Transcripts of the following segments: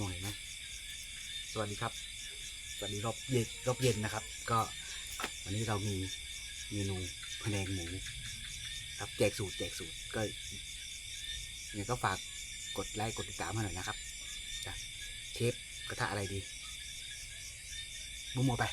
หน่อยนะสวัสดีครับสวัสดีรอบเย็นรอบเย็นนะครับ ก็วันนี้เรามีเมนูพะแนงหมูครับแจกสูตรแจกสูตรก็ยังไงก็ฝากกดไลค์กดติดตามมาหน่อยนะครับเชฟกระทะอะไรดีมุมโมไป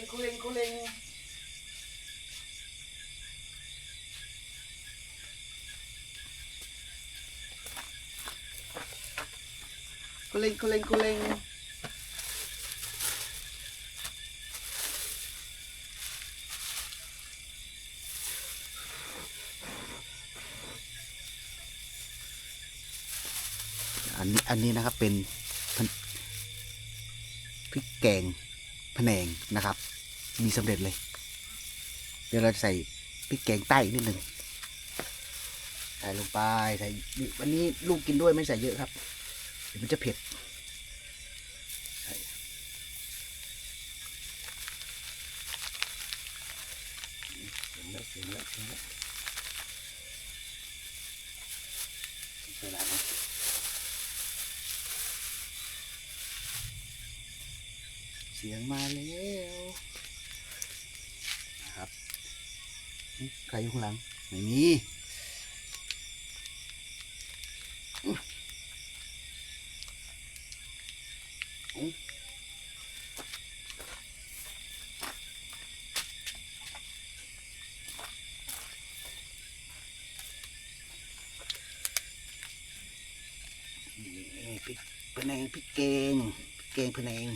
งกูเล็งกูเล็งกูเล็งกูเล็งกูเล็งอันนี้อันนี้นะครับเป็นพนพริกแกงพะแนงนะครับ มีสำเร็จเลย เดี๋ยวเราจะใส่พริกแกงใต้นิดหนึ่งใส่ลงไปใส่วันนี้ลูกกินด้วยไม่ใส่เยอะครับ เดี๋ยวมันจะเผ็ดเสียงมาแล้วนะครับนี่ ใครอยู่ข้างหลัง ไม่มีนี่พริกพะแนงพริกแกงพริกแกงพะแนง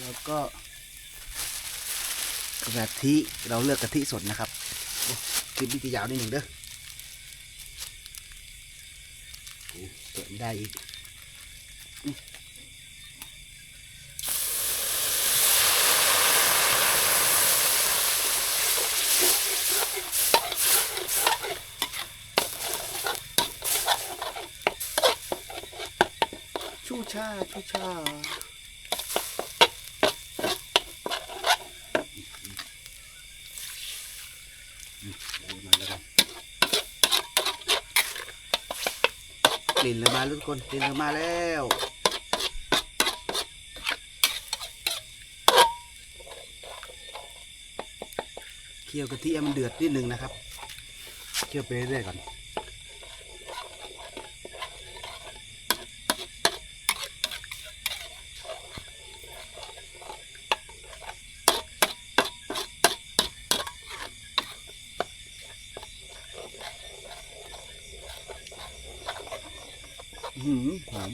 แล้วก็กะทิเราเลือกกะทิสดนะครับคลิปนี้จะยาวนิดหนึ่งเด้อเกิดได้อีกชูชาชูชาอืมโอ้ยมาแล้วกันก ลิ่นเลยมาทุกคนกลิ่นเลยมาแล้วเคี่ยวกะทิให้มันเดือดนิดนึงนะครับเคี่ยวไปเรื่อยๆก่อน หือหอม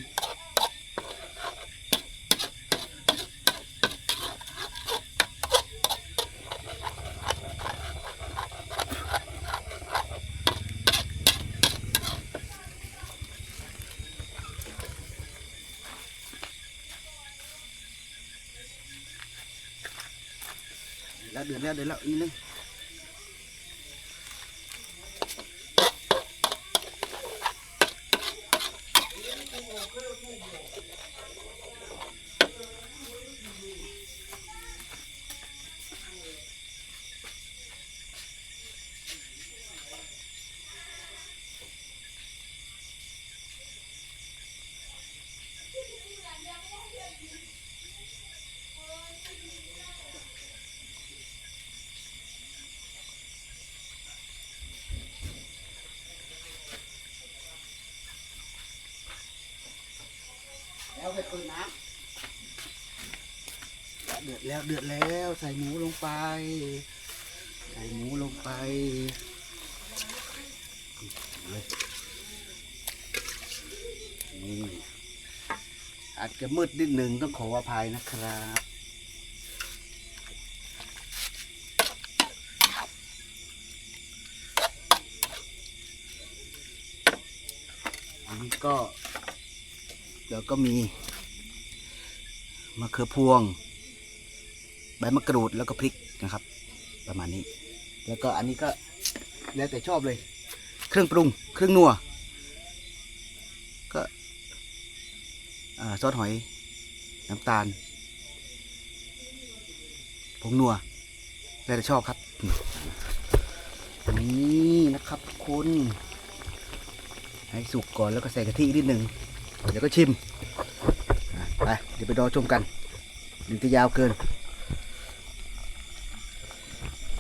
แล้วเดือดแล้วเดือดแล้วอีกนิดนึง แล้วไปเปิดน้ำเดือดแล้วเดือดแล้วใส่หมูลงไป ใส่หมูลงไปเลยนี่อาจจะมืดนิดหนึ่งต้องขออภัยนะครับ อันนี้ก็ เดี๋ยวก็มีมะเขือพวง ใบมะกรูดแล้วก็พริกนะครับ ประมาณนี้ แล้วก็อันนี้ก็แล้วแต่ชอบเลย เครื่องปรุง เครื่องนัว ก็ซอสหอย น้ำตาลผงนัวแล้วแต่ชอบครับ นี่นะครับทุกคนให้สุกก่อนแล้วก็ใส่กะทินิดหนึ่ง เดี๋ยวก็ชิม ไป เดี๋ยวไปรอชมกันหนึ่งจะยาวเกิน